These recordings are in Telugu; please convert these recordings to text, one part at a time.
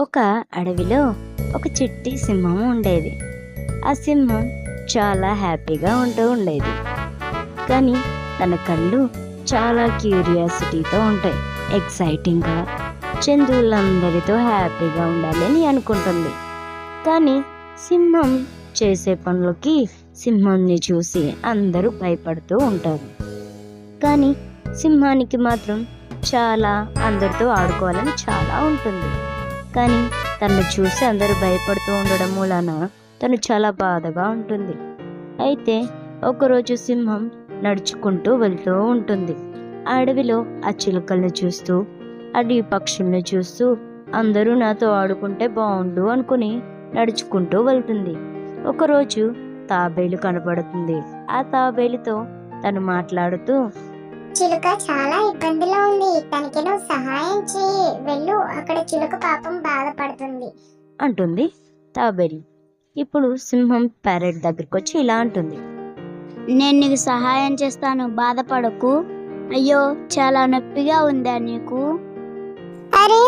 ఒక అడవిలో ఒక చిట్టి సింహం ఉండేది. ఆ సింహం చాలా హ్యాపీగా ఉంటూ ఉండేది. కానీ తన కళ్ళు చాలా క్యూరియాసిటీతో ఉంటాయి. ఎక్సైటింగ్గా జంతువులందరితో హ్యాపీగా ఉండాలని అనుకుంటుంది. కానీ సింహం చేసే పనులకి సింహాన్ని చూసి అందరూ భయపడుతూ ఉంటారు. కానీ సింహానికి మాత్రం చాలా అందరితో ఆడుకోవాలని చాలా ఉంటుంది. కానీ తను చూసి అందరూ భయపడుతూ ఉండడం మూలాన తను చాలా బాధగా ఉంటుంది. అయితే ఒకరోజు సింహం నడుచుకుంటూ వెళ్తూ ఉంటుంది. ఆ అడవిలో ఆ చిలుకల్ని చూస్తూ అడవి పక్షుల్ని చూస్తూ అందరూ నాతో ఆడుకుంటే బాగుండు అనుకుని నడుచుకుంటూ వెళ్తుంది. ఒకరోజు తాబేలు కనపడుతుంది ఆ తాబేలుతో తను మాట్లాడుతూ చిలుక చాలా ఇబ్బందిలో ఉంది. తనకి నువ్వు సహాయం చేయి వెళ్ళు. అక్కడ చిలుక పాపం బాధపడుతుంది. అంటుంది తాబేలు. ఇప్పుడు సింహం ప్యారెట్ దగ్గరికి వచ్చి ఇలా అంటుంది. నేను నీకు సహాయం చేస్తాను. బాధపడకు. అయ్యో చాలా నొప్పిగా ఉందా నీకు? అరే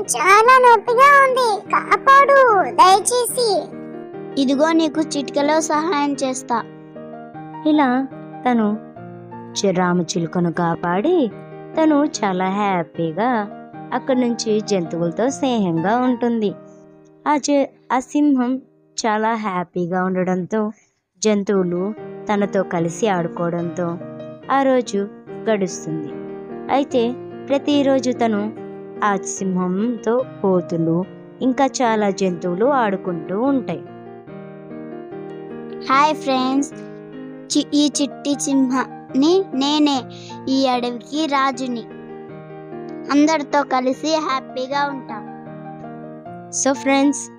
చాలా నొప్పిగా ఉంది. కాపాడు. దయచేసి. ఇదిగో నీకు చిటికలో సహాయం చేస్తా. ఇలా తను చిరామచిలుకను కాపాడి తను చాలా హ్యాపీగా అక్కడి నుంచి జంతువులతో స్నేహంగా ఉంటుంది. ఆ చె- ఆ సింహం చాలా హ్యాపీగా ఉండడంతో జంతువులు తనతో కలిసి ఆడుకోవడంతో ఆ రోజు గడుస్తుంది. అయితే ప్రతిరోజు తను ఆ సింహంతో కోతులు ఇంకా చాలా జంతువులు ఆడుకుంటూ ఉంటాయి. హాయ్ ఫ్రెండ్స్ చి- ఈ చిట్టి ని నేనే ఈ అడవికి రాజుని. అందరితో కలిసి హ్యాపీగా ఉంటాం. సో ఫ్రెండ్స్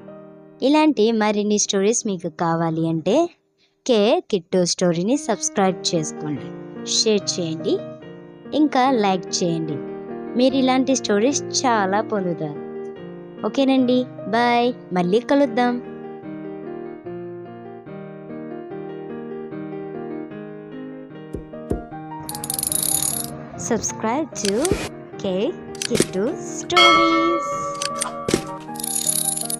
ఇలాంటి మరిన్ని స్టోరీస్ మీకు కావాలి అంటే కే కిట్టు స్టోరీని సబ్స్క్రైబ్ చేసుకోండి షేర్ చేయండి ఇంకా లైక్ చేయండి. మీరు ఇలాంటి స్టోరీస్ చాలా పొందుతారు. ఓకేనండి బాయ్. మళ్ళీ కలుద్దాం. Subscribe to K Kittu Stories.